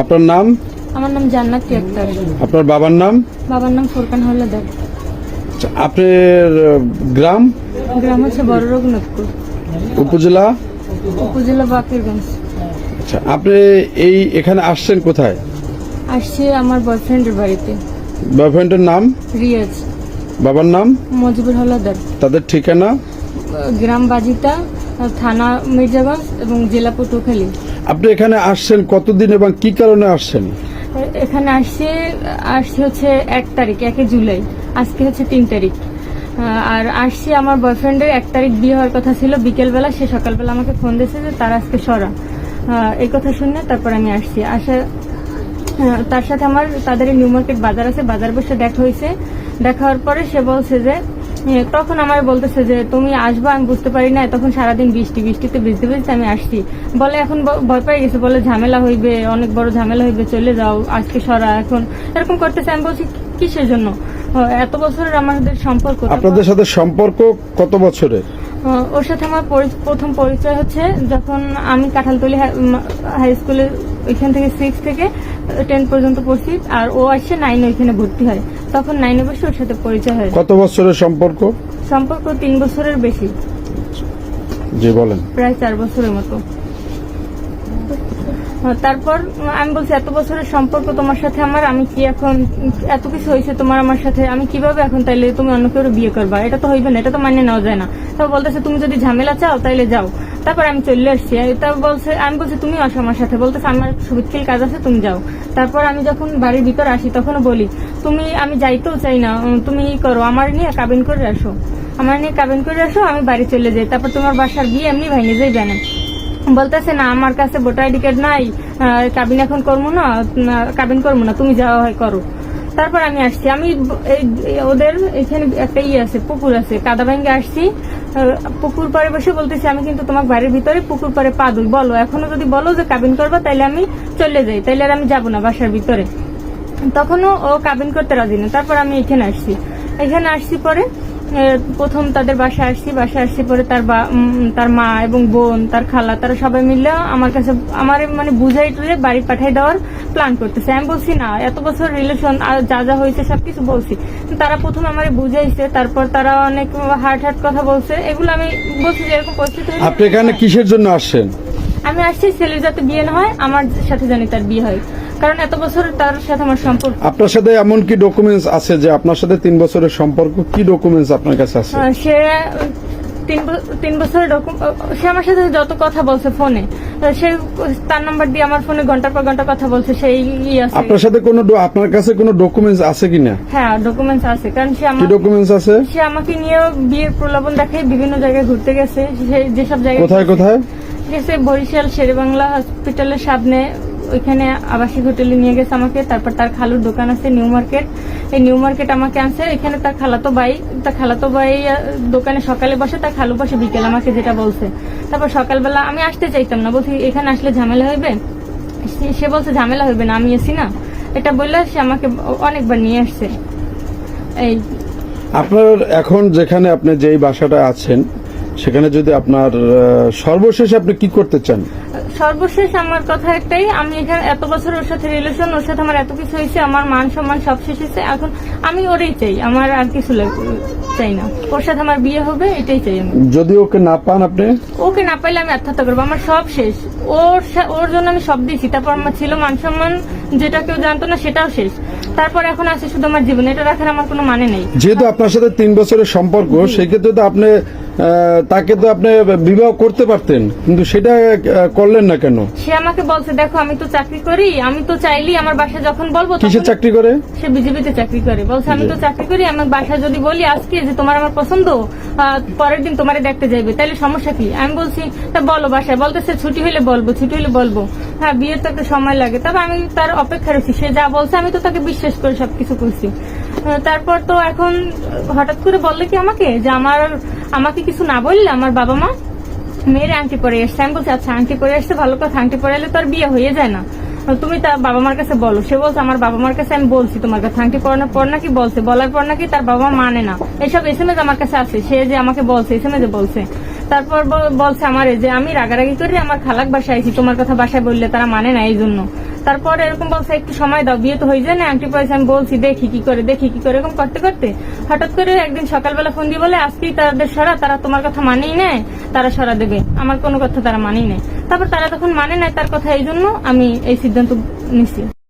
আপনার নাম? আমার নাম জান্নাতি আক্তার। আপনার বাবার নাম? বাবার নাম ফোরকান হল্লাদার আচ্ছা, আপনার গ্রাম? গ্রাম হচ্ছে বড় রঘুনাথপুর। উপজেলা? উপজেলা বাকিরগঞ্জ। আচ্ছা আপনি এই এখানে আসছেন কোথায়? আসছে আমার বয়ফ্রেন্ডের বাড়িতে। বয়ফ্রেন্ডের নাম? রিয়াজ। বাবার নাম? মজিবুর হল্লাদার তাদের ঠিকানা? গ্রাম বাজিতা থানা মির্জাগঞ্জ এবং জেলা পটুয়াখালী। আপনি এখানে আসছেন কতদিন এবং কি কারণে আসছেন? এখানে আসছে আসছে হচ্ছে এক তারিখ একে জুলাই। আজকে হচ্ছে তিন তারিখ। আর আসছি আমার বয়ফ্রেন্ডের এক তারিখ বিয়ে হওয়ার কথা ছিল। বিকেলবেলা সে সকালবেলা আমাকে ফোন দিয়েছে যে তার আজকে সরা। এই কথা শুনে তারপর আমি আসছি। আসা তার সাথে আমার তাদের নিউ মার্কেট বাজার আছে বাজার বসে দেখা হয়েছে। দেখা হওয়ার পরে সে বলছে যে তখন আমার বলতেছে যে তুমি আসবা আমি বুঝতে পারি না তখন সারাদিন বৃষ্টি বৃষ্টিতে ভিজতে ভিজতে আমি আসছি। বলে এখন ভয় পেয়ে গেছে বলে ঝামেলা হইবে অনেক বড় ঝামেলা হইবে চলে যাও আজকে সরা এখন এরকম করতেছে। আমি বলছি কিসের জন্য? এত বছরের আমাদের সম্পর্ক আপনাদের সাথে সম্পর্ক কত বছরের? ওর সাথে আমার প্রথম পরিচয় হচ্ছে যখন আমি কাঁঠালতলি হাই স্কুলে ওইখান থেকে সিক্স থেকে টেন পর্যন্ত পড়ছি আর ও আসছে নাইন ওইখানে ভর্তি হয়। তখন নাইনে বসে ওর সাথে পরিচয় হয় কত বছরের সম্পর্ক? সম্পর্ক তিন বছরের বেশি। জি বলেন। প্রায় চার বছরের মতো। তারপর আমি বলছি এত বছরের সম্পর্ক তোমার সাথে আমার আমি কি এখন এত কিছু হয়েছে তোমার আমার সাথে আমি কীভাবে এখন তাইলে তুমি অন্য কেউ বিয়ে করবা? এটা তো হইবে না এটা তো মানে নেওয়া যায় না। তারপর বলতেছে তুমি যদি ঝামেলা চাও তাইলে যাও। তারপর আমি চলে আসছি। তা বলছে, আমি বলছি, তুমি আসো আমার সাথে। বলতেছে, আমার সুবিধকিল কাজ আছে, তুমি যাও। তারপর আমি যখন বাড়ির ভিতর আসি, তখনও বলি, তুমি, আমি যাইতেও চাই না তুমি করো, আমার নিয়ে কাবিন করে আসো। আমার নিয়ে কাবিন করে আসো, আমি বাড়ি চলে যাই। তারপর তোমার বাসার বিয়ে এমনি ভেঙে যাই জানেন বলতেছে, না, আমার কাছে ভোটার আইডি কার্ড নাই কাবিন এখন করব না কাবিন করব না, তুমি যাওয়া হয় করো। তারপর আমি আসছি। আমি ওদের এখানে একটা ইয়ে আছে, পুকুর আছে, কাদা ভেঙে আসছি। পুকুর পাড়ে বসে বলতেছি, আমি কিন্তু তোমার বাড়ির ভিতরে পুকুর পাড়ে পা দুই। বলো, এখনও যদি বলো যে কাবিন করবা, তাইলে আমি চলে যাই, তাইলে আর আমি যাব না বাসার ভিতরে। তখনও ও কাবিন করতে রাজি না, তারপর আমি এখানে আসছি। এখানে আসছি পরে প্রথম তাদের বাসায় আসছি বাসায় আসছি পরে তার বা- তার মা এবং বোন, তার খালা, তারা সবাই মিলে আমার কাছে, আমার মানে বুঝাই টুলে বাড়ি পাঠিয়ে দেওয়ার প্ল্যান করতেছে। আমি বলছি না এত বছর রিলেশন আর যা যা হয়েছে সবকিছু বলছি। তারা প্রথম আমার বুঝাইছে তারপর তারা অনেক হার্ট হার্ট কথা বলছে। এগুলো আমি বলছি যে এরকম পরিস্থিতি। আপনি এখানে কিসের জন্য আসছেন? আমি আসছি ছেলের যাতে বিয়ে না হয় আমার সাথে জানি তার বিয়ে হয়। কারণ এত বছর তার সাথে আমার সম্পর্ক। আপনার সাথে এমন কি ডকুমেন্টস আছে যে আপনার সাথে তিন বছরের সম্পর্ক? কি ডকুমেন্টস আপনার কাছে আছে? সে তিন তিন বছরের সে আমার সাথে যত কথা বলছে ফোনে সে তার নাম্বার দিয়ে আমার ফোনে ঘণ্টার পর ঘণ্টা কথা বলছে সেই আছে। আপনার সাথে কোনো আপনার কাছে কোনো ডকুমেন্টস আছে কিনা? হ্যাঁ ডকুমেন্টস আছে কারণ সে আমার ডকুমেন্টস আছে? সে আমাকে নিয়ে বিয়ের প্রলোভন দেখে বিভিন্ন জায়গায় ঘুরতে গেছে যেসব জায়গায় কোথায় কোথায়? গেছে বরিশাল শেরেবাংলা হসপিটালের সামনে ওইখানে আবাসিক হোটেলে নিয়ে গেছে আমাকে, তারপর তার খালুর দোকান আছে, নিউ মার্কেট। এই নিউ মার্কেট আমাকে আনছে, এখানে তার খালাতো ভাই, তার খালাতো ভাই দোকানে সকালে বসে, তার খালু বসে বিকেল আমাকে যেটা বলছে। তারপর সকালবেলা আমি আসতে চাইতাম না, বলছি, এখানে আসলে ঝামেলা হইবে? সে- বলছে, ঝামেলা হইবে না, আমি এসি না। এটা বললে সে আমাকে অনেকবার নিয়ে আসছে। এই। আপনার এখন যেখানে আপনি যেই বাসাটা আছেন সেখানে যদি আপনার সর্বশেষ আপনি কি করতে চান? সর্বশেষ আমার কথা একটাই আমি এখানে এত বছর ওর সাথে রিলেশন ওর সাথে আমার এত কিছু হয়েছে আমার মান সম্মান সব শেষ হয়েছে এখন আমি ওরই চাই আমার আর কিছু চাই না। ওর সাথে আমার বিয়ে হবে এটাই চাই আমি। যদি ওকে না পান আপনি? ওকে না পাইলে আমি আত্মহত্যা করব আমার সব শেষ। ওর ওর জন্য আমি সব দিয়েছি তারপর আমার ছিল মান সম্মান যেটা কেউ জানতো না সেটাও শেষ। তারপর এখন আছে শুধু আমার জীবন এটা রাখার আমার কোনো মানে নেই। যেহেতু আপনার সাথে তিন বছরের সম্পর্ক সেক্ষেত্রে তো আপনি তাকে তো আপনি বিবাহ করতে পারতেন কিন্তু সেটা করলেন না কেন? সে আমাকে বলছে দেখো আমি তো চাকরি করি আমি তো চাইলি আমার বাসায় যখন বলব তখন- চাকরি করে? সে বিজেপিতে চাকরি করে। বলছে আমি তো চাকরি করি আমার বাসায় যদি বলি আজকে যে তোমার আমার পছন্দ পরের দিন তোমারে দেখতে যাইবে তাহলে সমস্যা কি? আমি বলছি তা বলো বাসায়। বলতেছে ছুটি হলে বলব ছুটি হলে বলব। হ্যাঁ বিয়ের তো একটা সময় লাগে। তবে আমি তার অপেক্ষা রয়েছি সে যা বলছে আমি তো তাকে বিশ্বাস করে সবকিছু করছি। তারপর তো এখন হঠাৎ করে বললে কি আমাকে? যে আমার, আমাকে কিছু না বললে আমার বাবা মা? মেয়ের আংটি পরে এসছে। আমি বলছি আচ্ছা আংটি পরে এসছে, ভালো কথা। আংটি পরে এলে তো আর বিয়ে হয়ে যায় না। তুমি তার বাবা মার কাছে বলো। সে বলছে, আমার বাবা মার কাছে আমি বলছি তোমার কাছে। আংটি পরানোর পর নাকি বলছে, বলার পর নাকি তার বাবা মা মানে না। এসব এস আমার কাছে আছে। সে যে আমাকে বলছে এস এম বলছে। তারপর বল- বলছে আমারে যে, আমি রাগারাগি করে আমার খালাক বাসায় আছি তোমার কথা বাসায় বললে তারা মানে না এই জন্য তারপর এরকম বলছে, একটু সময় দাও, বিয়ে তো হয়ে যায় না আংটি পয়সা আমি বলছি, দেখি কি করে, দেখি কি করে, এরকম করতে করতে হঠাৎ করে একদিন সকালবেলা ফোন দিয়ে বলে, আজকেই তাদের সরা, তারা তোমার কথা মানেই নেয়, তারা সরা দেবে, আমার কোনো কথা তারা মানেই নেয়। তারপর তারা তখন মানে নেয় তার কথা এই জন্য আমি এই সিদ্ধান্ত নিচ্ছি